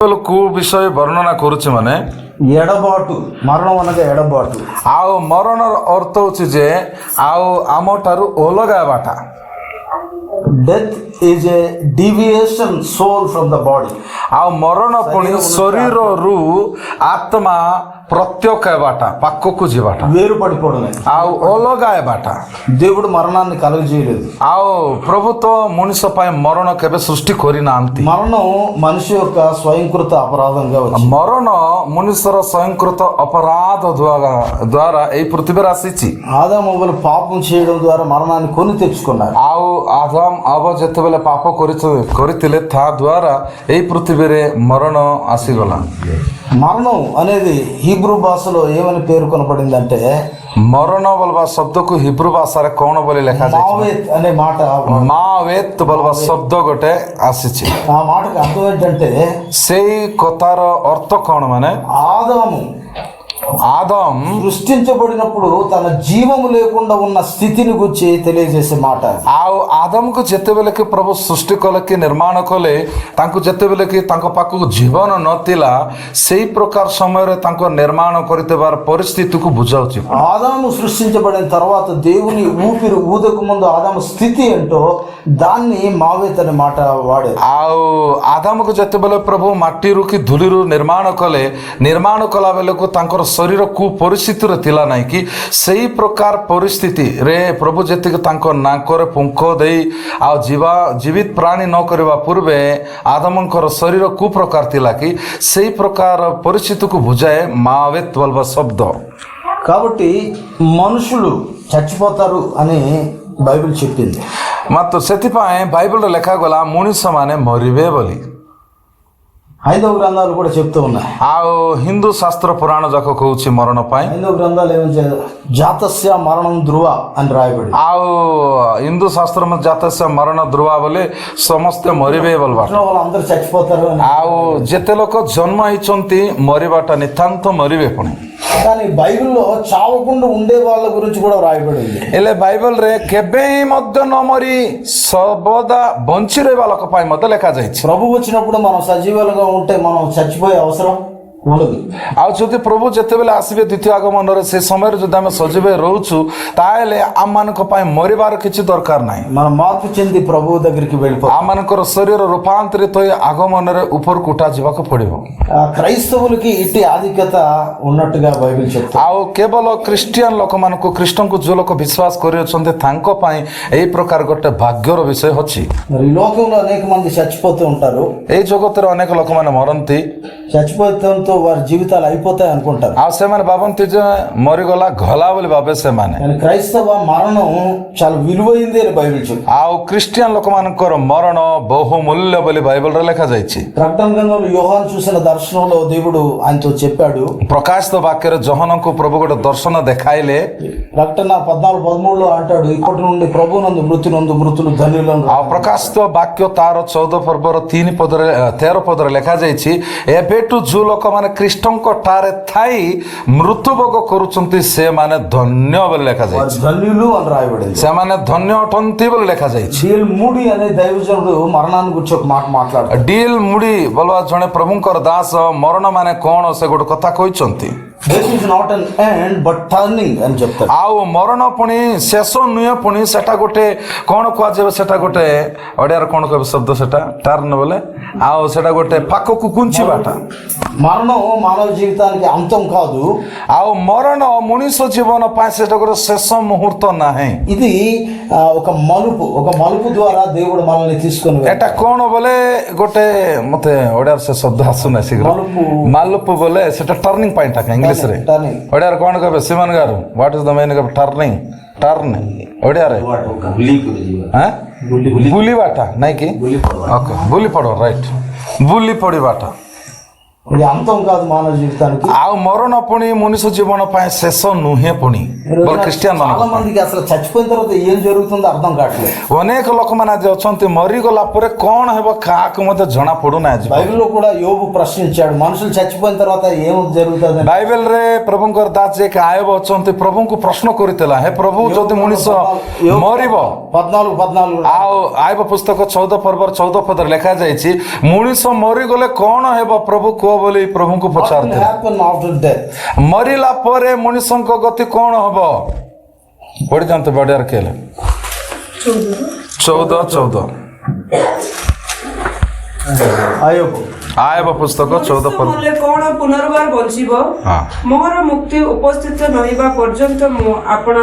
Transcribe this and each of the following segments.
বিষয়ে বর্ণনা করছে মানে ಎಡಬಾಟು ಮರಣವನ್ನದ ಎಡಬಾಟು ଆଉ ମରଣର ଅର୍ଥ ହେଉଛି ଯେ ଆଉ ଆମଠାରୁ ଅଲଗା ବାଟା Death is a deviation soul from the body. ଆଉ ମରଣ ପୁଣି ଶରୀରରୁ ଆତ୍ମା ప్రత్యేకబాట పక్కకు జీవాట. వేరు పడిపోవడం ఆ ఓలోగాయబాట దేవుడు మరణాన్ని కలుగజేయలేదు ఆ ప్రభుత్వం మనిషిపై మరణ కవి సృష్టి కోరిన అంతి. మరణం మనిషి యొక్క స్వయంకృత అపరాధంగా మరణ మనిషిర స్వయంకృత అపరాధ ద్వారా ద్వారా ఈ పృథ్వీ రాశిచ్చి ఆదాం అవ్వలు పాపం చేయడం ద్వారా మరణాన్ని కొని తెచ్చుకున్నారు. ఆ ఆదాం అవ జతవేళ పాప కొరి కొరితిలే తా ద్వారా ఈ పృథ్వీరే మరణం ఆశీర్వల మరణం అనేది ఈ హీబ్రూ భాషలో ఏమని పేర్కొనబడిందంటే ମରଣ ବୋଲବା ଶବ୍ଦକୁ ହିବ୍ରୁ ଭାଷାରେ କ'ଣ ବୋଲି ଲେଖାଯାଇଛି మావేత్ అనే మాట ମା ୱେତ୍ ବୋଲବା ଶବ୍ଦ ଗୋଟେ ଆସିଛି ఆ మాటకు అర్థం ఏంటంటే ସେଇ କଥାର ଅର୍ଥ କ'ଣ ମାନେ ఆదాము ଆଦମ సృష్టించబడినప్పుడు తన జీవము లేకుండా ఉన్న స్థితిని గురించి తెలియజేసే మాట అది. ଆଉ ଆଦମକୁ ଯେତେବେଳେ କି ପ୍ରଭୁ ସୃଷ୍ଟି କଲେ କି ନିର୍ମାଣ କଲେ ତାଙ୍କୁ ଯେତେବେଳେ କି ତାଙ୍କ ପାଖକୁ ଜୀବନ ନଥିଲା ସେଇ ପ୍ରକାର ସମୟରେ ତାଙ୍କ ନିର୍ମାଣ କରିଥିବାର ପରିସ୍ଥିତିକୁ ବୁଝାଉଛି ఆదాము సృష్టించబడిన తర్వాత దేవుని ఊపిరి ఊదకు ముందు ఆదాము స్థితి ఏంటో దాన్ని మావేత్ అనే మాట వాడేది ଆଉ ଆଦାମକୁ ଯେତେବେଳେ ପ୍ରଭୁ ମାଟିରୁ କି ଧୂଳିରୁ ନିର୍ମାଣ କଲେ ନିର୍ମାଣ କଲା ବେଳକୁ ତାଙ୍କର ଶରୀର କୁ ପରିସ୍ଥିତିରେ ଥିଲା ନାହିଁ କି ସେଇ ପ୍ରକାର ପରିସ୍ଥିତିରେ ପ୍ରଭୁ ଯେତିକି ତାଙ୍କ ନାକରେ ପୁଙ୍କ ଦେଇ ଆଉ ଯିବା ଜୀବିତ ପ୍ରାଣୀ ନ କରିବା ପୂର୍ବେ ଆଦମଙ୍କର ଶରୀର କୁ ପ୍ରକାର ଥିଲା କି ସେଇ ପ୍ରକାର ପରିସ୍ଥିତିକୁ ବୁଝାଏ ମାୱେତ୍ ବଲ୍ବା ଶବ୍ଦ కాబట్టి మనుషులు చచ్చిపోతారు అని బైబిల్ చెప్పింది ମାତ୍ର ସେଥିପାଇଁ ବାଇବଲରେ ଲେଖାଗଲା ମଣିଷମାନେ ମରିବେ ବୋଲି హైందవ గ్రంథాలు కూడా చెప్తూ ఉన్నాయి ଆଉ ହିନ୍ଦୁ ଶାସ୍ତ୍ର ପୁରାଣ ଯାକ କହୁଛି మరణ ପାଇଁ హైందవ గ్రంథాలు ఏమని చే- జాతస్య మరణం ధ్రువ అని రాయబడి ଆଉ ହିନ୍ଦୁ ଶାସ୍ତ୍ର ମଧ୍ୟ ଜାତସ୍ୟ ମରଣ ଧ୍ରୁବା ବୋଲି ସମସ୍ତେ ମରିବେ ବୋଲବା వాళ్ళు అందరూ చచ్చిపోతారు అని ଆଉ ଯେତେ ଲୋକ ଜନ୍ମ ହେଇଛନ୍ତି ମରିବାଟା ନିତାନ୍ତ ମରିବେ ପୁଣି కానీ బైబిల్లో చావకుండా ఉండే వాళ్ళ గురించి కూడా రాయబడింది ହେଲେ ବାଇବଲରେ କେବେ ହିଁ ମଧ୍ୟ ନ ମରି ସର୍ବଦା ବଞ୍ଚି ରହିବା ଲୋକ ପାଇଁ ମଧ୍ୟ ଲେଖାଯାଇଛି ప్రభు వచ్చినప్పుడు మనం సజీవాలుగా ఉంటే మనం చచ్చిపోయే అవసరం ఉండదు ଆଉ ଯଦି ପ୍ରଭୁ ଯେତେବେଳେ ଆସିବେ ଦ୍ୱିତୀୟ ଆଗମନରେ ସେ ସମୟରେ ଯଦି ଆମେ ସଜୀବ ରହୁଛୁ ତାହେଲେ ଆମମାନଙ୍କ ପାଇଁ ମରିବାର କିଛି ଦରକାର ନାହିଁ మనం మార్పు చెంది ప్రభువు దగ్గరికి వెళ్ళిపో ଆମମାନଙ୍କର ଶରୀର ରୂପାନ୍ତରିତ ହୋଇ ଆଗମନରେ ଉପରକୁ ଉଠା ଯିବାକୁ ପଡ଼ିବ ఆ క్రైస్తవులకి ఇట్టి ఆధిక్యత ఉన్నట్టుగా బైబిల్ చెప్తా ଆଉ କେବଳ ଖ୍ରୀଷ୍ଟିଆନ ଲୋକମାନଙ୍କୁ ଖ୍ରୀଷ୍ଟଙ୍କୁ ଯେଉଁ ଲୋକ ବିଶ୍ୱାସ କରିଅଛନ୍ତି ତାଙ୍କ ପାଇଁ ଏହି ପ୍ରକାର ଗୋଟେ ଭାଗ୍ୟର ବିଷୟ ଅଛି మరి ఈ లోకంలో అనేక మంది చచ్చిపోతూ ఉంటారు ଏଇ ଜଗତରେ ଅନେକ ଲୋକମାନେ ମରନ୍ତି చచ్చిపోతంతో వారి జీవితాలు అయిపోతాయి అనుకుంటారు ଆଉ ସେମାନେ ଭାବନ୍ତି ଯେ ମରିଗଲା ଗଲା ବୋଲି ଭାବେ ସେମାନେ కానీ క్రైస్తవ మరణం చాలా విలువైంది అని బైబిల్ చెప్తా ଆଉ ଖ୍ରୀଷ୍ଟିଆନ ଲୋକମାନଙ୍କର ମରଣ ବହୁମୂଲ୍ୟ ବୋଲି ବାଇବଲରେ ଲେଖାଯାଇଛି ప్రకటన గ్రంథంలో యోహాను చూసిన దర్శనంలో దేవుడు ఆయనతో చెప్పాడు ପ୍ରକାଶିତ ବାକ୍ୟରେ ଜହନଙ୍କୁ ପ୍ରଭୁ ଗୋଟେ ଦର୍ଶନ ଦେଖାଇଲେ ప్రకటన పద్నాలుగు పదమూడులో అంటాడు ఇప్పటి నుండి ప్రభు నందు మృతి నందు మృతులు ధన్యులను ଆଉ ପ୍ରକାଶିତ ବାକ୍ୟ ତାର ଚଉଦ ପର୍ବର ତିନି ପଦରେ ତେର ପଦରେ ଲେଖାଯାଇଛି ଏବେଠୁ ଯେଉଁ ଲୋକମାନେ ଖ୍ରୀଷ୍ଟଙ୍କ ଠାରେ ଥାଇ ମୃତ୍ୟୁଭୋଗ କରୁଛନ୍ତି ସେମାନେ ଧନ୍ୟ ବୋଲି ଲେଖାଯାଇଛି వారు ధన్యులు అని రాయబడింది ସେମାନେ ଧନ୍ୟ ଅଟନ୍ତି ବୋଲି ଲେଖାଯାଇଛି సిఎల్ మూడి అనే దైవజనుడు మరణాన్ని గురించి ఒక మాట మాట్లాడతాడు ଡିଲ୍ ମୁଡ଼ି ବୋଲବା ଜଣେ ପ୍ରଭୁଙ୍କର ଦାସ ମରଣ ମାନେ କ'ଣ ସେ ଗୋଟେ କଥା କହିଛନ୍ତି This is not an end but turning అని చెప్తాడు ଆଉ ମରଣ ପୁଣି ଶେଷ ନୁହେଁ ପୁଣି ସେଟା ଗୋଟେ କ'ଣ କୁହାଯିବ ସେଟା ଗୋଟେ ଓଡ଼ିଆରେ କ'ଣ କହିବ ଶବ୍ଦ ସେଟା ଟର୍ନ ବୋଲେ ଆଉ ସେଟା ଗୋଟେ ପାଖକୁ କୁଞ୍ଚିବାଟା మరణం మానవ జీవితానికి అంతం కాదు ଆଉ ମରଣ ମଣିଷ ଜୀବନ ପାଇଁ ସେଟା ଗୋଟେ ଶେଷ ମୁହୂର୍ତ୍ତ ନାହିଁ ఇది ఆ, ఒక మలుపు ఒక మలుపు ద్వారా దేవుడు మనల్ని తీసుకొని వెళ్ళాడు. ଏଟା କ'ଣ ବୋଲେ ଗୋଟେ ମତେ ଓଡ଼ିଆରେ ସେ ଶବ୍ଦ ଆସୁନାହିଁ ଶୀଘ୍ର మలుపు ମାଲୁପ ବୋଲେ ସେଟା ଟର୍ଣ୍ଣିଂ ପଏଣ୍ଟ ଇଂଲିଶରେ టర్నింగ్ ಹೊಡಿಸ್ರಿ ಹೊಡ್ಯಾರ ಕೋಣಕ semen gar what is the main turning turn ಹೊಡ್ಯಾರ ಗುಲಿ ಬಾಟ ನೈಕಿ ಓಕೆ ಗುಲಿ ಪಡೋ ರೈಟ್ ಬುಲ್ಲಿ ಪೊಡಿ ಬಾಟ ఇది అంతం కాదు మానవ జీవితానికి ଆଉ ମରଣ ପୁଣି ମଣିଷ ଜୀବନ ପାଇଁ ଶେଷ ନୁହେଁ ପୁଣି ఈ రోజున ବୋଲେ ଖ୍ରୀଷ୍ଟିଆନ చాలా ମାନଙ୍କ మందికి అసలు చచ్చిపోయిన తర్వాత ఏం జరుగుతుందో అర్థం కావట్లేదు ଅନେକ ଲୋକମାନେ ଆଜି ଅଛନ୍ତି ମରିଗଲା ପରେ କ'ଣ ହେବ କାହାକୁ ମଧ୍ୟ ଜଣା ପଡୁନାହିଁ ଆଜି బైబిల్లో కూడా యోబు ప్రశ్నించాడు మనుషులు చచ్చిపోయిన తర్వాత ఏం జరుగుతుంది ବାଇବେଲରେ ପ୍ରଭୁଙ୍କର ଦାସ ଯିଏକି ଆୟବ ଅଛନ୍ତି ପ୍ରଭୁଙ୍କୁ ପ୍ରଶ୍ନ କରିଥିଲା ହେ ପ୍ରଭୁ ଯଦି ମଣିଷ ମରିବ పద్నాలుగు పద్నాలుగు ଆଉ ଆୟବ ପୁସ୍ତକ ଚଉଦ ପର୍ବର ଚଉଦ ପଦରେ ଲେଖାଯାଇଛି ମଣିଷ ମରିଗଲେ କ'ଣ ହେବ ପ୍ରଭୁ ହେବ ବୋଲି ପ୍ରଭୁଙ୍କୁ ପଚାରୁଥିଲେ ମରିଲା ପରେ ମଣିଷଙ୍କ ଗତି କ'ଣ ହେବ ପଢ଼ିଥାନ୍ତୁ ବଡ଼ିଆର କେଲେ ଚଉଦ ଚଉଦ ଆୟବ ପୁସ୍ତକ ଚଉଦ ମଣିଷ ପର୍ବ ମଲେ କଣ ପୁନର୍ବାର ବଞ୍ଚିବ ହଁ ମୋର ମୁକ୍ତି ଉପସ୍ଥିତ ରହିବା ପର୍ଯ୍ୟନ୍ତ ମୁଁ ଆପଣ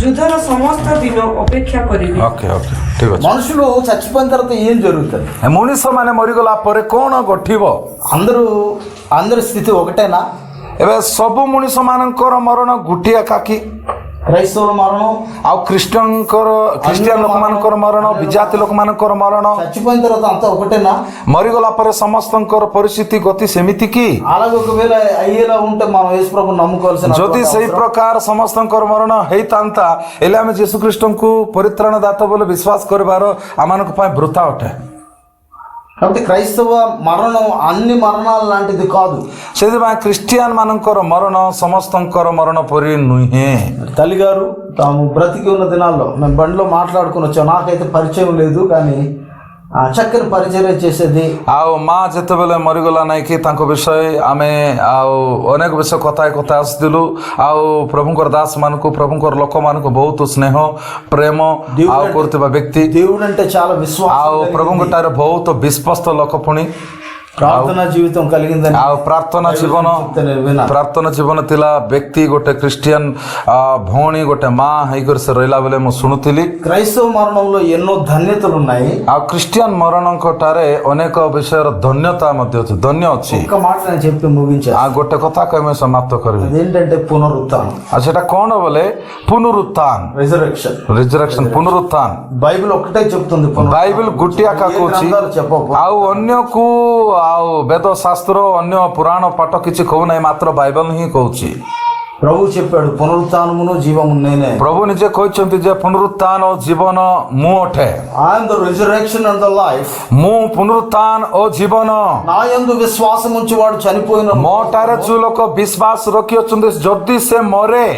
ଯୁଦ୍ଧର ସମସ୍ତ ଦିନ ଅପେକ୍ଷା କରିବି ଓକେ ଓକେ ଠିକ ଅଛି మనుషులు చచ్చిపోయిన తర్వాత ఏం జరుగుతుంది ମଣିଷ ମାନେ ମରିଗଲା ପରେ କ'ଣ ଘଟିବ అందరూ అందరి స్థితి ఒకటేనా ଏବେ ସବୁ ମଣିଷ ମାନଙ୍କର ମରଣ ଗୋଟିଏ ଏକାକି କ୍ରାଇସ୍ତର ମରଣ ଆଉ ଖ୍ରୀଷ୍ଟଙ୍କର ଖ୍ରୀଷ୍ଟିଆନ ଲୋକମାନଙ୍କର ମରଣ ବିଜାତି ଲୋକମାନଙ୍କର ମରଣ। ଗୋଟେ ନା? ମରିଗଲା ପରେ ସମସ୍ତଙ୍କର ପରିସ୍ଥିତି ଗତି ସେମିତି କି? ଯଦି ସେଇ ପ୍ରକାର ସମସ୍ତଙ୍କର ମରଣ ହେଇଥାନ୍ତା ହେଲେ ଆମେ ଯୀଶୁ ଖ୍ରୀଷ୍ଟଙ୍କୁ ପରିତ୍ରାଣ ଦାତ ବୋଲି ବିଶ୍ୱାସ କରିବାର ଆମମାନଙ୍କ ପାଇଁ ବୃଥା ଅଟେ। కాబట్టి క్రైస్తవ మరణం అన్ని మరణాల లాంటిది కాదు ସେଥିପାଇଁ ଖ୍ରୀଷ୍ଟିଆନ ମାନଙ୍କର ମରଣ ସମସ୍ତଙ୍କର ମରଣ ପରି ନୁହେଁ తల్లిగారు తాము బ్రతికి ఉన్న దినాల్లో మేము బండిలో మాట్లాడుకుని వచ్చాం నాకైతే పరిచయం లేదు కానీ ఆ చక్కని పరిచయం చేసేది ଆଉ ମା ଯେତେବେଳେ ମରିଗଲା ନାଇଁ କି ତାଙ୍କ ବିଷୟ ଆମେ ଆଉ ଅନେକ ବିଷୟ କଥା କଥା ଆସୁଥିଲୁ ଆଉ ପ୍ରଭୁଙ୍କର ଦାସ ମାନଙ୍କୁ ପ୍ରଭୁଙ୍କର ଲୋକମାନଙ୍କୁ ବହୁତ ସ୍ନେହ ପ୍ରେମ ଆଉ କରୁଥିବା ବ୍ୟକ୍ତି దేవుడు అంటే చాలా విశ్వాసం ଆଉ కలిగింది. ପ୍ରଭୁଙ୍କ ଠାରେ ବହୁତ ବିଶ୍ୱସ୍ତ ଲୋକ ପୁଣି ಪ್ರಾರ್ಥನಾ ಜೀವಿತ ಕಲಗಿಂದ ನಾವು ಪ್ರಾರ್ಥನಾ ಜೀವನ ಪ್ರಾರ್ಥನಾ ಜೀವನ ଥିଲା ବ୍ୟକ୍ତି ଗୋଟେ ଖ୍ରୀଷ୍ଟିଆନ ଭଉଣୀ ଗୋଟେ ମା ହେଇକରି ସେ ରହିଲା ବେଳେ ମୁଁ ଶୁଣୁଥିଲି କ୍ରାଇସ୍ତବ ମରଣର ଏନୋ ଧନ୍ୟତରୁ ନାହିଁ ଆଉ ଖ୍ରୀଷ୍ଟିଆନ ମରଣଙ୍କ ଠାରେ ଅନେକ ବିଷୟର ଧନ୍ୟତା ମଧ୍ୟ ଅଛି ଧନ୍ୟ ଅଛି ఒక మాట నేను చెప్పి ముగించాను ఆ గొట్ట కొత్త కమే సమాప్త కరివి అదేంటంటే పునరుత్థానం ఆ సెట కోణ వలే పునరుత్థాన్ రిజర్వేషన్ రిజర్వేషన్ పునరుత్థాన్ బైబిల్ ఒకటే చెప్తుంది బైబిల్ గుట్టియాక కూర్చి ఆ అన్యకు ଆଉ ଅନ୍ୟକୁ ଆଉ ବେଦ ଶାସ୍ତ୍ର ଅନ୍ୟ ପୁରାଣ ପାଠ କିଛି କହୁନାହିଁ ମାତ୍ର ବାଇବେଲ ହିଁ କହୁଛି ప్రభు చెప్పాడు పునరుత్థానమును జీవము నేనే ପ୍ରଭୁ ନିଜେ କହିଛନ୍ତି ଯେ ପୁନରୁତ୍ଥାନ ଓ ଜୀବନ ମୁଁ ଅଟେ I am the resurrection and the life ମୁଁ ପୁନରୁତ୍ଥାନ ଓ ଜୀବନ నా యందు విశ్వాసం ఉంచి వాడు చనిపోయిన ମୋ ଠାରେ ଯୋଉ ଲୋକ ବିଶ୍ୱାସ ରଖିଅଛନ୍ତି ଯଦି ସେ ମରେ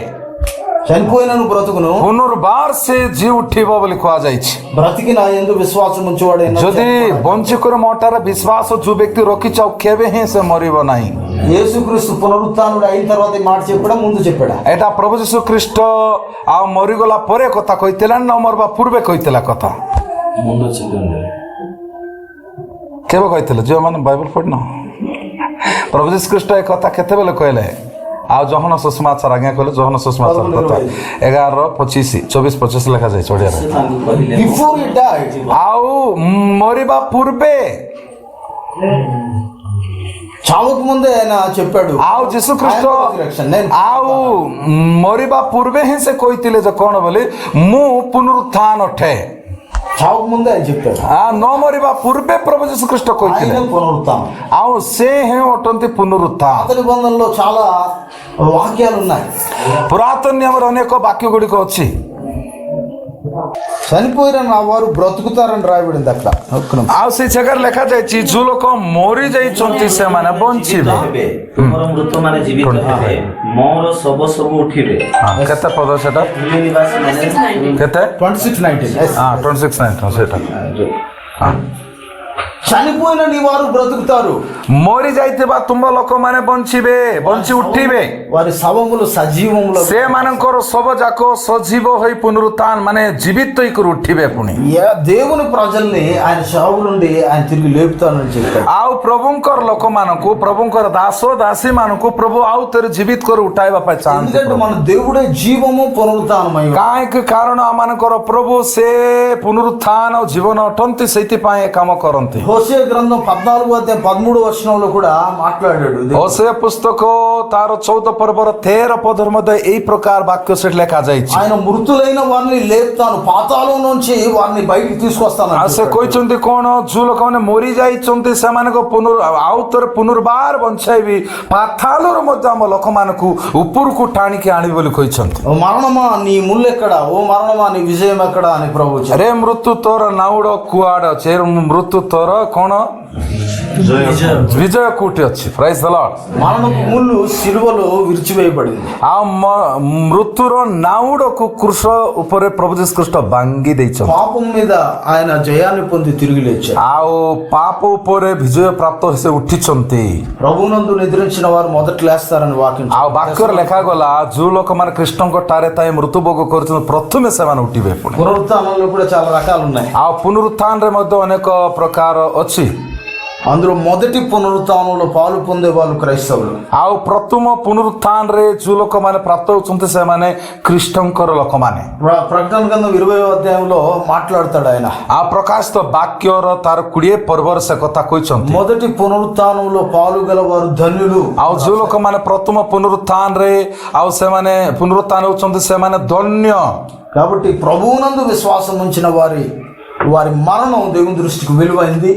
చనిపోయినను బ్రతుకును পুনর্বারসে জি উঠিব বলে কোয়া যাইছে ব্রতিকি না ಎಂದು ವಿಶ್ವಾಸ ಮುಂಚುವಾಡೆ যদি বঞ্চিকর মটার বিশ্বাস যে ব্যক্তি রকিছ কেবে হে সে মরিব নাই యేసుక్రీస్తు పునరుత్నుడు అయిన తర్వాత మాట చెప్పడం ముందు చెప్పాడు এটা প্রভু যীশু খ্রিস্ট আ মরিগলা পরে কথা কইতেলা না মরবা পূর্বে কইতেলা কথা মুন্না চিকন কেবে কইতেলা যে মানে বাইবেল পড়না প্রভু যীশু খ্রিস্ট এই কথা কেতেবেলে কইলে ଆଉ ଜହନ ସୁଷମାଚାର ଆଜ୍ଞା କହିଲେ ଜହନ ସୁଷମାଚାର କଥା ଏଗାର ପଚିଶ ଚବିଶ ପଚିଶ ଲେଖାଯାଇଛି ଓଡ଼ିଆରେ ତାଙ୍କୁ କହିଲେ బిఫోర్ ఈ డైడ్ ଆଉ ମରିବା ପୂର୍ବେ చావక ముందే ఆయన చెప్పాడు ଆଉ ଯୀଶୁ ଖ୍ରୀଷ୍ଟ I am the resurrection. నేను ଆଉ ମରିବା ପୂର୍ବେ ହିଁ ସେ ಹಾವು ಮುಂದೆ ಅಜಿಪ್ತಾರೆ ಆ ನೋಮರಿವ ಪೂರ್ವೆ ಪ್ರಭು ಶ್ರೀಕೃಷ್ಣ ಕೋಯ್ತಾರೆ పునరుత్థానం అవును సేహే ఉంటుంది పునరుత్థానం పాత నిబంధనలో చాలా వాక్యాలు ఉన్నాయి పురాతన్యంలో అనేక వాక్య గుడికి వచ్చి చనిపోయిన నా వారు బ్రతుకుతారని రాయబడింది ଆଉ ఆవ్ ଜାଗାରେ చగర్ లెఖ ଯାଇଛି ଯୋଉ ଲୋକ ମରି ଯାଇଛନ୍ତି ସେମାନେ ବଞ୍ଚିବେ ତୁମର ମୃତମାନେ ଜୀବିତ ହେବେ ମୋର ଶବ ସବୁ ଉଠିବେ କେତେ ପଦ ସେଟା କେତେ 2619 ହଁ 2619 ସେଟା ହଁ ಚನಿಪೋನ ನೀವಾರು ಬ್ರತುಕುತಾರು ಮೋರಿ ಜೈತಿವಾ ತುಂಬ ಲೋಕಮಾನೆ ಬಂಚಿವೆ ಬಂಚಿ ಉಟ್ಟಿವೆ ವಾರಿ ಶವಮುಲು ಸಜೀವಮುಲು ಸೇಮಾನಂಕರ ಶವ ಜಾಕ ಸಜೀವ ಹೋಯಿ ಪುನರುತ್ಥಾನ ಮಾನೆ జీవిత ఇక్కడ ఉట్టివే పుని. దేవుని ప్రజల్ని ఆయన శవం నుండి ఆయన తిరిగి లేపుతానని చెప్పారు ఆవు ప్రభుంకర్ లోకమానకు ప్రభుంకర్ దాసో దాసి మనకు ప్రభు ఆవు తెరు జీవిత కొర ఉట్టాయివా పై ఛాన్స్ ఎందుకంటే మన దేవుడే జీవము పునరుత్థానమై కాయకు కారణ మనకర ప్రభు సే పునరుత్థాన జీవన అటంతి సైతి పాయ కామ కరంతి. హోసే గ్రంథం పద్నాలుగు అధ్యాయం పదమూడు వచనంలో కూడా మాట్లాడాడు దేవుడు. ଓସେ ପୁସ୍ତକ ତାର ଚଉଦ ପର୍ବର ତେର ପଦର ମଧ୍ୟ ଏଇ ପ୍ରକାର ବାକ୍ୟ ସେଠି ଲେଖାଯାଇଛି ఆయన మృతులైన వారిని లేపుతాను పాతాళం నుంచి వారిని బయటికి తీసుకొస్తాను ଆଉ ସେ କହିଛନ୍ତି କଣ ଯୋଉ ଲୋକମାନେ ମରି ଯାଇଛନ୍ତି ସେମାନଙ୍କ ପୁନର୍ ଆଉ ଥରେ ପୁନର୍ବାର ବଞ୍ଚାଇବି ପାଥାଳରୁ ମଧ୍ୟ ଆମ ଲୋକମାନଙ୍କୁ ଉପରକୁ ଟାଣିକି ଆଣିବି ବୋଲି କହିଛନ୍ତି ఓ మరణమా నీ ముళ్ళు ఎక్కడ ఓ మరణమా నీ విజయం ఎక్కడ అని ప్రభు చెప్పాడు. ରେ ମୃତ୍ୟୁ ତୋର ନାଉଡ କୁଆଡେ ଅଛି ଏ ମୃତ୍ୟୁ ତୋର ¿cómo no? ବିଜୟ କୋଉଠି ଅଛି ପ୍ରାଇଜ ଦେଲ మరణపు ముళ్ళు సిలువలో విరిచివేయబడింది ଆଉ ମ- ମୃତ୍ୟୁର ନାଉଡକୁ କୃଷ ଉପରେ ପ୍ରଭୁ ଯୀଶୁ ଖ୍ରୀଷ୍ଟ ଭାଙ୍ଗି ଦେଇଛନ୍ତି పాపం మీద ఆయన జయాన్ని పొంది తిరిగి లేచాడు ଆଉ ପାପ ଉପରେ ବିଜୟ ପ୍ରାପ୍ତ ହୋଇ ସେ ଉଠିଛନ୍ତି ప్రభునందు నిద్రించిన వారు మొదట లేస్తారని వాక్యం ଆଉ ବାକ୍ୟରେ ଲେଖାଗଲା ଯୋଉ ଲୋକମାନେ କୃଷ୍ଣଙ୍କ ଠାରେ ଥାଇ ମୃତ୍ୟୁଭୋଗ କରୁଛନ୍ତି ପ୍ରଥମେ ସେମାନେ ଉଠିବେ ପୁଣି పునరుత్థానంలో కూడా చాలా రకాలు ఉన్నాయి ଆଉ ପୁନରୁତ୍ଥାନରେ ମଧ୍ୟ ଅନେକ ପ୍ରକାର ଅଛି అందులో మొదటి పునరుత్థానంలో పాలు పొందే వాళ్ళు క్రైస్తవులు ଆଉ ପ୍ରଥମ ପୁନରୁତ୍ଥାନରେ ଯୋଉ ଲୋକମାନେ ପ୍ରାପ୍ତ ହେଉଛନ୍ତି ସେମାନେ ଖ୍ରୀଷ୍ଟଙ୍କର ଲୋକମାନେ ప్ర- ప్రకటన గ్రంథం ఇరవై అధ్యాయంలో మాట్లాడతాడు ఆయన ଆଉ ପ୍ରକାଶିତ ବାକ୍ୟର ତାର କୋଡ଼ିଏ ପର୍ବରେ ସେ କଥା କହିଛନ୍ତି మొదటి పునరుత్థానంలో పాలు గల వారు ధన్యులు ଆଉ ଯୋଉ ଲୋକମାନେ ପ୍ରଥମ ପୁନରୁତ୍ଥାନରେ ଆଉ ସେମାନେ ପୁନରୁତ୍ଥାନ ହେଉଛନ୍ତି ସେମାନେ ଧନ୍ୟ కాబట్టి ప్రభువునందు విశ్వాసం ఉంచిన వారి వారి మరణం దేవుని దృష్టికి విలువైంది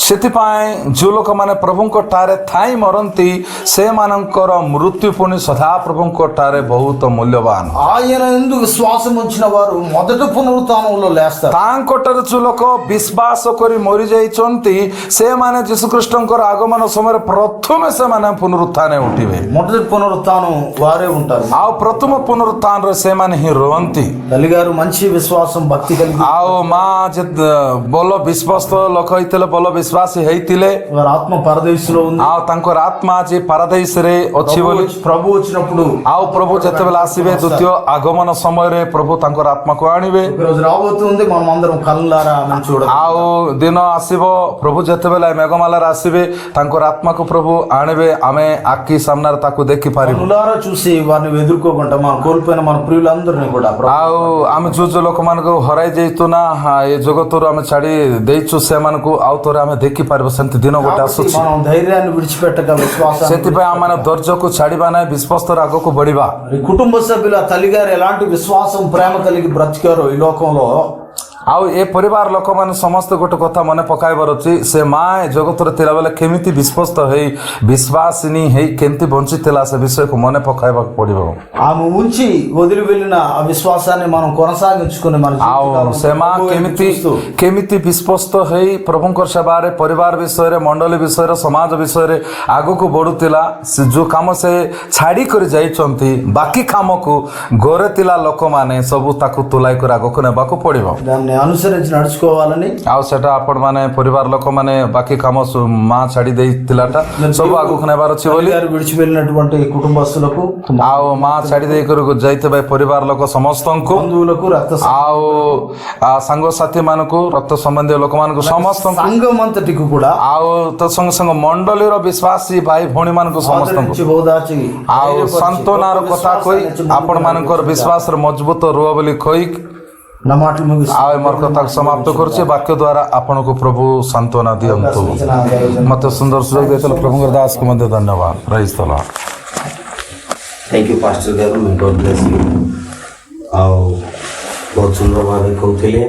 ସେଥିପାଇଁ ଯୋଉ ଲୋକମାନେ ପ୍ରଭୁଙ୍କ ଠାରେ ଥାଇ ମରନ୍ତି ସେମାନଙ୍କର ମୃତ୍ୟୁ ପୁଣି ସଦାପ୍ରଭୁଙ୍କ ଠାରେ ବହୁତ ମୂଲ୍ୟବାନ ఆయన ఎందు విశ్వాసం ఉంచిన వారు మొదటి పునరుత్థానంలో లేస్తారు ତାଙ୍କଠାରେ ଯୋଉ ଲୋକ ବିଶ୍ୱାସ କରି ମରିଯାଇଛନ୍ତି ସେମାନେ ଯୀଶୁଖ୍ରୀଷ୍ଟଙ୍କର ଆଗମନ ସମୟରେ ପ୍ରଥମେ ସେମାନେ ପୁନରୁତ୍ଥାନେ ଉଠିବେ మొదటి పునరుత్థానం వారే ఉంటారు ଆଉ ପ୍ରଥମ ପୁନରୁତ୍ଥାନରେ ସେମାନେ ହିଁ ରୁହନ୍ତି తల్లిగారు మంచి విశ్వాసం భక్తి కలిగి ଆଉ ମା ଯେ ଭଲ ବିଶ୍ଵସ୍ତ ଲୋକ ହେଇଥିଲେ ଭଲ ବିଶ୍ୱାସୀ ହେଇଥିଲେ వారి ఆత్మ పరదేశంలో ఉంది ଆଉ ତାଙ୍କର ଆତ୍ମା ଆଜି ପାରାଦୈସରେ ଅଛି ప్రభు ବୋଲି వచ్చి- ప్రభు వచ్చినప్పుడు ଆଉ ପ୍ରଭୁ ଯେତେବେଳେ ଆସିବେ ଦ୍ୱିତୀୟ ଆଗମନ ସମୟରେ ପ୍ରଭୁ ତାଙ୍କର ଆତ୍ମାକୁ ଆଣିବେ ఒక రోజు రాబోతుంది మనం అందరం కళ్ళారా ఆమెను చూడ ଆଉ ଦିନ ଆସିବ ପ୍ରଭୁ ଯେତେବେଳେ ମେଘମାଲାରେ ଆସିବେ ତାଙ୍କର ଆତ୍ମାକୁ ପ୍ରଭୁ ଆଣିବେ ଆମେ ଆଖି ସାମ୍ନାରେ ତାକୁ ଦେଖିପାରିବୁ కన్నులారా చూసి వారిని ఎదుర్కోకుండా మనం కోల్పోయిన మన ప్రియులందరినీ కూడా ప్రభు ଆଉ ଆମେ ଯୋଉ ଯୋଉ ଲୋକମାନଙ୍କୁ ହରାଇ ଦେଇଛୁ ନା ହଁ, ଏ ଜଗତରୁ ଆମେ ଛାଡି ଦେଇଛୁ ସେମାନଙ୍କୁ ଆଉ ଥରେ ଆମେ ଦେଖିପାରିବୁ ସେମିତି ଦିନ ଗୋଟେ కాబట్టి ଆସୁଛି మనం ధైర్యాన్ని విడిచిపెట్టక విశ్వాసాన్ని ସେଥିପାଇଁ ଆମେ ଧୈର୍ଯ୍ୟକୁ ଛାଡିବା ନାହିଁ ବିଶ୍ୱାସର ଆଗକୁ ବଢିବା మరి కుటుంబ సభ్యుల తల్లిగారు ఎలాంటి విశ్వాసం ప్రేమ కలిగి బ్రతికారో ఈ లోకంలో ଆଉ ଏ ପରିବାର ଲୋକମାନେ ସମସ୍ତେ ଗୋଟେ କଥା ମନେ ପକାଇବାର ଅଛି ସେ ମା ଏ ଜଗତରେ ଥିଲାବେଳେ କେମିତି ବିଶ୍ୱସ୍ତ ହେଇ ବିଶ୍ୱାସିନୀ ହେଇ କେମିତି ବଞ୍ଚିଥିଲା ସେ ବିଷୟକୁ ମନେ ପକାଇବାକୁ ପଡିବ ఆమె ఉంచి వదిలి వెళ్ళిన ఆ విశ్వాసాన్ని మనం కొనసాగించుకుని మన ଆଉ జీవితకాలం ସେ ମା ప్రభువుని କେମିତି చూస్తూ କେମିତି ବିଶ୍ୱସ୍ତ ହେଇ ପ୍ରଭୁଙ୍କର ସେବାରେ ପରିବାର ବିଷୟରେ ମଣ୍ଡଳୀ ବିଷୟରେ ସମାଜ ବିଷୟରେ ଆଗକୁ ବଢୁଥିଲା ସେ ଯୋଉ କାମ ସେ ଛାଡ଼ି କରି ଯାଇଛନ୍ତି ବାକି କାମକୁ ଘରେ ଥିଲା ଲୋକମାନେ ସବୁ ତାକୁ ତୁଲାଇ କରି ଆଗକୁ ନେବାକୁ ପଡିବ దాన్ని అనుసరించి నడుచుకోవాలని ଆଉ ସେଟା ଆପଣମାନେ ପରିବାର ଲୋକମାନେ ବାକି କାମ ସୁ- ମା ଛାଡ଼ି ଦେଇଥିଲାଟା ସବୁ ଆଗକୁ ନେବାର ଅଛି ବୋଲି తల్లిగారు విడిచి వెళ్ళినటువంటి కుటుంబస్తులకు ଆଉ ମା ଛାଡ଼ି ଦେଇକରି ଯାଇଥିବା ଏ ପରିବାର ଲୋକ ସମସ୍ତଙ୍କୁ బంధువులకు రక్త ଆଉ ଆ, ସାଙ୍ଗସାଥି ମାନଙ୍କୁ ରକ୍ତ ସମ୍ବନ୍ଧୀୟ ଲୋକମାନଙ୍କୁ ସମସ୍ତଙ୍କୁ సంఘం అంతటికి కూడా ଆଉ ତ ସଙ୍ଗେ ସଙ୍ଗେ ମଣ୍ଡଳୀର ବିଶ୍ୱାସୀ ଭାଇ ଭଉଣୀ ମାନଙ୍କୁ ସମସ୍ତଙ୍କୁ ఆదరించి ఓదార్చి ଆଉ ధైర్యపరిచి, ସାନ୍ତ୍ୱନାର గొప్ప କଥା କହି విశ్వాసాన్ని ఇచ్చి ముందుకు ଆପଣ ମାନଙ୍କର నడిపించుగా. ବିଶ୍ୱାସରେ ମଜବୁତ ରୁହ ବୋଲି କହି ಆಯಮರ್ಕ ತಾಗ ಸಮಾಪ್ತ ಕೊರ್ಚೆ ವಾಕ್ಯ ದ್ವಾರ ଆପଣଙ୍କୁ ಪ್ರಭು ಸಾಂತ್ವನ ದಿಯಂತು ಮತ್ತೆ ಸುಂದರ ಸುರೇಗ ದೇತಲ ಪ್ರಭುಂಗರ ದಾಸ್ ಕು ಮಧ್ಯ ಧನ್ಯವಾದ ರೈಸ್ ತಲ thank you pastor garu my God bless you ଆଉ ବହୁତ ସୁନ୍ଦର ଭାବେ କହୁଥିଲେ